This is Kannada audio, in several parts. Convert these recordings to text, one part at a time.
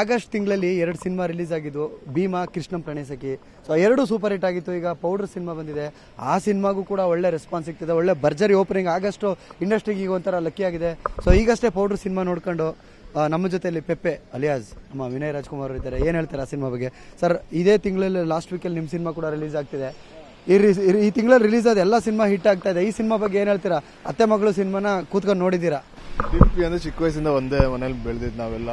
ಆಗಸ್ಟ್ ತಿಂಗಳಲ್ಲಿ ಎರಡು ಸಿನಿಮಾ ರಿಲೀಸ್ ಆಗಿದ್ದು, ಭೀಮಾ, ಕೃಷ್ಣಂ ಪ್ರಣೇಸಕಿ ಸೊ ಎರಡು ಸೂಪರ್ ಹಿಟ್ ಆಗಿತ್ತು. ಈಗ ಪೌಡರ್ ಸಿನಿಮಾ ಬಂದಿದೆ. ಆ ಸಿನಿಮಾಗೂ ಕೂಡ ಒಳ್ಳೆ ರೆಸ್ಪಾನ್ಸ್ ಸಿಗ್ತಿದೆ. ಒಳ್ಳೆ ಭರ್ಜರಿ ಓಪನಿಂಗ್ ಆಗಸ್ಟ್ ಇಂಡಸ್ಟ್ರಿಗೆ ಈಗ ಒಂಥರ ಲಕ್ಕಿ ಆಗಿದೆ. ಸೊ ಈಗಷ್ಟೇ ಪೌಡರ್ ಸಿನಿಮಾ ನೋಡ್ಕೊಂಡು ನಮ್ಮ ಜೊತೆಯಲ್ಲಿ ಪೆಪ್ಪೆ, ಅಲಿಯಾಸ್, ನಮ್ಮ ವಿನಯ್ ರಾಜ್ಕುಮಾರ್ ಅವರು ಇದ್ದಾರೆ. ಏನು ಹೇಳ್ತಾರೆ ಆ ಸಿನಿಮಾ ಬಗ್ಗೆ? ಸರ್ ಇದೇ ತಿಂಗಳಲ್ಲಿ ಲಾಸ್ಟ್ ವೀಕಲ್ಲಿ ನಿಮ್ಮ ಸಿನಿಮಾ ಕೂಡ ರಿಲೀಸ್ ಆಗ್ತಿದೆ. ಈ ಈ ತಿಂಗಳಲ್ಲಿ ರಿಲೀಸ್ ಆದ ಎಲ್ಲ ಸಿನಿಮಾ ಹಿಟ್ ಆಗ್ತಾ ಇದೆ. ಈ ಸಿನಿಮಾ ಬಗ್ಗೆ ಏನು ಹೇಳ್ತೀರಾ? ಅತ್ತೆ ಮಗಳು ಸಿನಿಮಾನ ಕೂತ್ಕೊಂಡು ನೋಡಿದ್ದೀರಾ? ಡಿಂಪಿ ಅಂದ್ರೆ ಚಿಕ್ಕ ವಯಸ್ಸಿಂದ ಒಂದೇ ಮನೇಲಿ ಬೆಳೆದಿದ್ದು ನಾವೆಲ್ಲ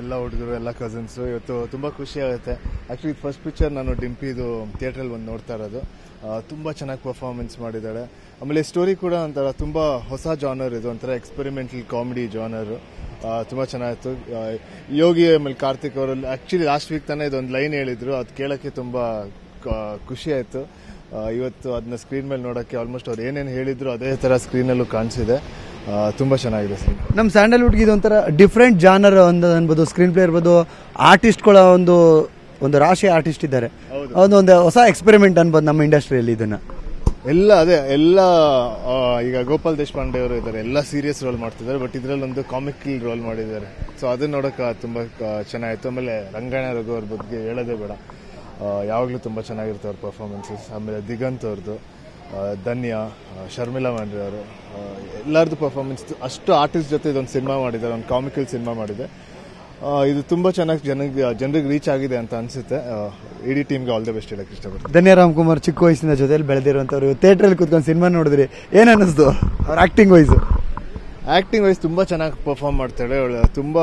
ಎಲ್ಲ ಹುಡುಗರು, ಎಲ್ಲ ಕಸಿನ್ಸ್ ಇವತ್ತು ತುಂಬಾ ಖುಷಿ ಆಗುತ್ತೆ. ಆಕ್ಚುಲಿ ಫಸ್ಟ್ ಪಿಕ್ಚರ್ ನಾನು ಡಿಂಪಿದು ಥಿಯೇಟ್ರಲ್ಲಿ ಬಂದು ನೋಡ್ತಾ ಇರೋದು. ತುಂಬಾ ಚೆನ್ನಾಗಿ ಪರ್ಫಾರ್ಮೆನ್ಸ್ ಮಾಡಿದ್ದಾಳೆ ಆಮೇಲೆ ಸ್ಟೋರಿ ಕೂಡ ಒಂಥರ ತುಂಬಾ ಹೊಸ ಜಾನರ್ ಇದು, ಒಂಥರ ಎಕ್ಸ್ಪೆರಿಮೆಂಟಲ್ ಕಾಮಿಡಿ ಜಾನರ್ ತುಂಬಾ ಚೆನ್ನಾಗಿತ್ತು. ಯೋಗಿ ಆಮೇಲೆ ಕಾರ್ತಿಕ್ ಅವರು ಆಕ್ಚುಲಿ ಲಾಸ್ಟ್ ವೀಕ್ ತಾನೇ ಇದೊಂದು ಲೈನ್ ಹೇಳಿದ್ರು. ಅದು ಕೇಳಕ್ಕೆ ತುಂಬಾ ಖುಷಿ ಆಯ್ತು. ಇವತ್ತು ಅದನ್ನ ಸ್ಕ್ರೀನ್ ಮೇಲೆ ನೋಡೋಕ್ಕೆ ಆಲ್ಮೋಸ್ಟ್ ಅವ್ರು ಏನೇನು ಹೇಳಿದ್ರು ಅದೇ ತರ ಸ್ಕ್ರೀನಲ್ಲೂ ಕಾಣಿಸಿದೆ. ತುಂಬಾ ಚೆನ್ನಾಗಿದೆ ಸರ್ ನಮ್ಮ ಸ್ಯಾಂಡಲ್ವುಡ್ಗೆ ಇದೊಂಥರ ಡಿಫ್ರೆಂಟ್ ಜಾನರ್ ಒಂದು ಅನ್ಬೋದು ಸ್ಕ್ರೀನ್ ಪ್ಲೇ ಇರ್ಬೋದು ಆರ್ಟಿಸ್ಟ್ಗಳ ಒಂದು ಒಂದು ರಾಶಿ ಆರ್ಟಿಸ್ಟ್ ಇದ್ದಾರೆ. ಒಂದು ಒಂದು ಹೊಸ ಎಕ್ಸ್ಪೆರಿಮೆಂಟ್ ಅನ್ಬೋದು ನಮ್ಮ ಇಂಡಸ್ಟ್ರಿಯಲ್ಲಿ ಇದನ್ನ. ಎಲ್ಲ ಅದೇ ಎಲ್ಲ ಈಗ ಗೋಪಾಲ್ ದೇಶಪಾಂಡೆ ಅವರು ಇದ್ದಾರೆ ಎಲ್ಲ ಸೀರಿಯಸ್ ರೋಲ್ ಮಾಡ್ತಿದ್ದಾರೆ ಬಟ್ ಇದರಲ್ಲಿ ಒಂದು ಕಾಮಿಕಲ್ ರೋಲ್ ಮಾಡಿದ್ದಾರೆ. ಸೊ ಅದನ್ನ ನೋಡಕ್ ತುಂಬಾ ಚೆನ್ನಾಗಿತ್ತು. ಆಮೇಲೆ ರಂಗಾಯಣ ರಘು ಅವ್ರ ಬಗ್ಗೆ ಹೇಳೋದೇ ಬೇಡ. ಯಾವಾಗ್ಲೂ ತುಂಬಾ ಚೆನ್ನಾಗಿರುತ್ತೆ ಅವ್ರ ಪರ್ಫಾರ್ಮೆನ್ಸಸ್ ಆಮೇಲೆ ದಿಗಂತ್ ಅವ್ರದ್ದು ಧನ್ಯ ಶರ್ಮಿಲಾ ಮಾಂಡ್ರಿ ಮಾಂಡ್ರೆ ಅವರು. ಎಲ್ಲರದ್ದು ಪರ್ಫಾರ್ಮೆನ್ಸ್ ಅಷ್ಟು ಆರ್ಟಿಸ್ಟ್ ಜೊತೆ ಇದೊಂದು ಸಿನಿಮಾ ಮಾಡಿದ್ದಾರೆ ಒಂದು ಕಾಮಿಕಲ್ ಸಿನಿಮಾ ಮಾಡಿದೆ. ಇದು ತುಂಬಾ ಚೆನ್ನಾಗಿ ಜನರಿಗೆ ಜನರಿಗೆ ರೀಚ್ ಆಗಿದೆ ಅಂತ ಅನ್ಸುತ್ತೆ. ಇಡೀ ಟೀಮ್ಗೆ ಆಲ್ ದ ಬೆಸ್ಟ್ ಹೇಳಕ್ ಇಷ್ಟಪಡ್ತೀನಿ. ಧನ್ಯ ರಾಮ್ಕುಮಾರ್ ಚಿಕ್ಕ ವಯಸ್ಸಿನ ಜೊತೆಯಲ್ಲಿ ಬೆಳೆದಿರುವಂಥವ್ರು. ಥಿಯೇಟ್ರಲ್ಲಿ ಕೂತ್ಕೊಂಡು ಸಿನಿಮಾ ನೋಡಿದ್ರಿ ಏನು ಅನ್ನಿಸ್ತು ಅವ್ರ ಆಕ್ಟಿಂಗ್ ವೈಸ್ ಆಕ್ಟಿಂಗ್ ವೈಸ್ ತುಂಬ ಚೆನ್ನಾಗಿ ಪರ್ಫಾರ್ಮ್ ಮಾಡ್ತಾಳೆ ಅವಳು ತುಂಬ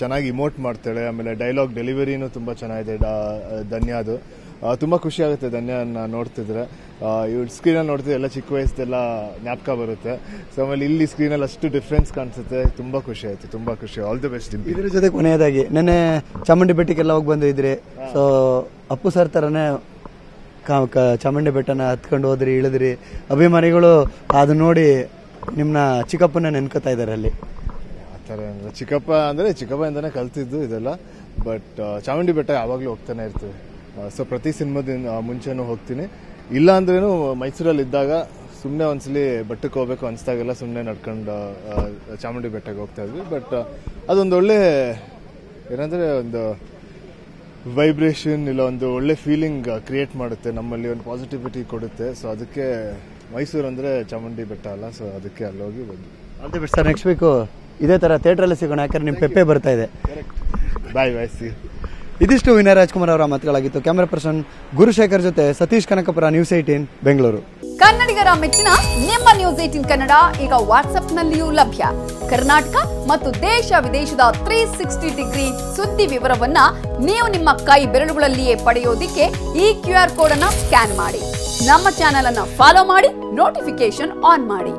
ಚೆನ್ನಾಗಿ ಇಮೋಟ್ ಮಾಡ್ತಾಳೆ ಆಮೇಲೆ ಡೈಲಾಗ್ ಡೆಲಿವರಿನೂ ತುಂಬ ಚೆನ್ನಾಗಿದೆ ಧನ್ಯದು ತುಂಬಾ ಖುಷಿ ಆಗುತ್ತೆ ಧನ್ಯನ ನೋಡ್ತಿದ್ರೆ. ಇವಳು ಸ್ಕ್ರೀನಲ್ಲಿ ನೋಡ್ತಿದ್ರೆ ಎಲ್ಲ ಚಿಕ್ಕ ವಯಸ್ಸೆಲ್ಲ ಜ್ಞಾಪಕ ಬರುತ್ತೆ. ಸೊ ಆಮೇಲೆ ಇಲ್ಲಿ ಸ್ಕ್ರೀನ್ ಅಲ್ಲಿ ಅಷ್ಟು ಡಿಫ್ರೆನ್ಸ್ ಕಾಣಿಸುತ್ತೆ. ತುಂಬಾ ಖುಷಿ ಆಯ್ತು ತುಂಬಾ ಖುಷಿ. ಆಲ್ ದಿ ಬೆಸ್ಟ್ ಇದ್ರ ಜೊತೆ ಕೊನೆಯದಾಗಿ ನೆನ್ನೆ ಚಾಮುಂಡಿ ಬೆಟ್ಟಕ್ಕೆಲ್ಲ ಹೋಗಿ ಬಂದಿದ್ರಿ. ಸೊ ಅಪ್ಪು ಸರ್ ತರನೇ ಚಾಮುಂಡಿ ಬೆಟ್ಟನ ಹತ್ಕೊಂಡು ಹೋದ್ರಿ ಇಳಿದ್ರಿ. ಅಭಿಮಾನಿಗಳು ಅದು ನೋಡಿ ನಿಮ್ನ ಚಿಕ್ಕಪ್ಪನ ನೆನ್ಕೋತಾ ಇದಾರೆ ಅಲ್ಲಿ. ಥರ ಏನಿಲ್ಲ. ಚಿಕ್ಕಪ್ಪ ಅಂದ್ರೆ ಚಿಕ್ಕಪ್ಪ ಇಂದಾನೆ ಕಲ್ತಿದ್ದು ಇದೆಲ್ಲ. ಬಟ್ ಚಾಮುಂಡಿ ಬೆಟ್ಟ ಯಾವಾಗಲೂ ಹೋಗ್ತಾನೆ ಇರ್ತೀವಿ ಸೊ ಪ್ರತಿ ಸಿನಿಮಾದಿಂದ ಮುಂಚೆನೂ ಹೋಗ್ತೀನಿ. ಇಲ್ಲ ಅಂದ್ರೇನು ಮೈಸೂರಲ್ಲಿ ಇದ್ದಾಗ ಸುಮ್ಮನೆ ಒಂದ್ಸಲಿ ಬೆಟ್ಟಕ್ಕೆ ಹೋಗ್ಬೇಕು ಅನಿಸ್ದಾಗೆಲ್ಲ ಸುಮ್ಮನೆ ನಡ್ಕೊಂಡು ಚಾಮುಂಡಿ ಬೆಟ್ಟಕ್ಕೆ ಹೋಗ್ತಾ ಇದ್ವಿ. ಬಟ್ ಅದೊಂದು ಒಳ್ಳೆ ಏನಂದ್ರೆ ಒಂದು ವೈಬ್ರೇಷನ್ ಇಲ್ಲ ಒಂದು ಒಳ್ಳೆ ಫೀಲಿಂಗ್ ಕ್ರಿಯೇಟ್ ಮಾಡುತ್ತೆ. ನಮ್ಮಲ್ಲಿ ಒಂದು ಪಾಸಿಟಿವಿಟಿ ಕೊಡುತ್ತೆ. ಸೊ ಅದಕ್ಕೆ ಮೈಸೂರು ಅಂದ್ರೆ ಚಾಮುಂಡಿ ಬೆಟ್ಟ ಅಲ್ಲ ಸೊ ಅದಕ್ಕೆ ಅಲ್ಲಿ ಹೋಗಿ ಬಂದ್ವಿ. ಅಂತ ಬಿಟ್ಟು ಸರ್ ನೆಕ್ಸ್ಟ್ ವೀಕು ಇದೇ ತರ ಥಿಯೇಟ್ರಲ್ಲಿ ಸಿಗೋಣ. ಯಾಕಂದ್ರೆ ನಿಮ್ಮ ಪೆಪ್ಪೆ ಬರ್ತಾ ಇದೆ. ಬಾಯ್ ಬಾಯ್ ಸಿ ಇದಿಷ್ಟು ವಿನಯ್ ರಾಜ್ಕುಮಾರ್ ಅವರ ಮಾತುಗಳಾಗಿತ್ತು. ಕ್ಯಾಮರಾ ಪರ್ಸನ್ ಗುರುಶೇಖರ್ ಜೊತೆ ಸತೀಶ್ ಕನಕಪುರ ನ್ಯೂಸ್ ಏಟೀನ್ ಬೆಂಗಳೂರು. ಕನ್ನಡಿಗರ ಮೆಚ್ಚಿನ ನಿಮ್ಮ ನ್ಯೂಸ್ ಏಟೀನ್ ಕನ್ನಡ ಈಗ ವಾಟ್ಸ್ಆಪ್ನಲ್ಲಿಯೂ ಲಭ್ಯ. ಕರ್ನಾಟಕ ಮತ್ತು ದೇಶ ವಿದೇಶದ ತ್ರೀ ಸಿಕ್ಸ್ಟಿ ಡಿಗ್ರಿ ಸುದ್ದಿ ವಿವರವನ್ನ ನೀವು ನಿಮ್ಮ ಕೈ ಬೆರಳುಗಳಲ್ಲಿಯೇ ಪಡೆಯೋದಿಕ್ಕೆ ಈ ಕ್ಯೂ ಆರ್ ಕೋಡ್ ಅನ್ನ ಸ್ಕ್ಯಾನ್ ಮಾಡಿ. ನಮ್ಮ ಚಾನೆಲ್ ಅನ್ನ ಫಾಲೋ ಮಾಡಿ ನೋಟಿಫಿಕೇಶನ್ ಆನ್ ಮಾಡಿ.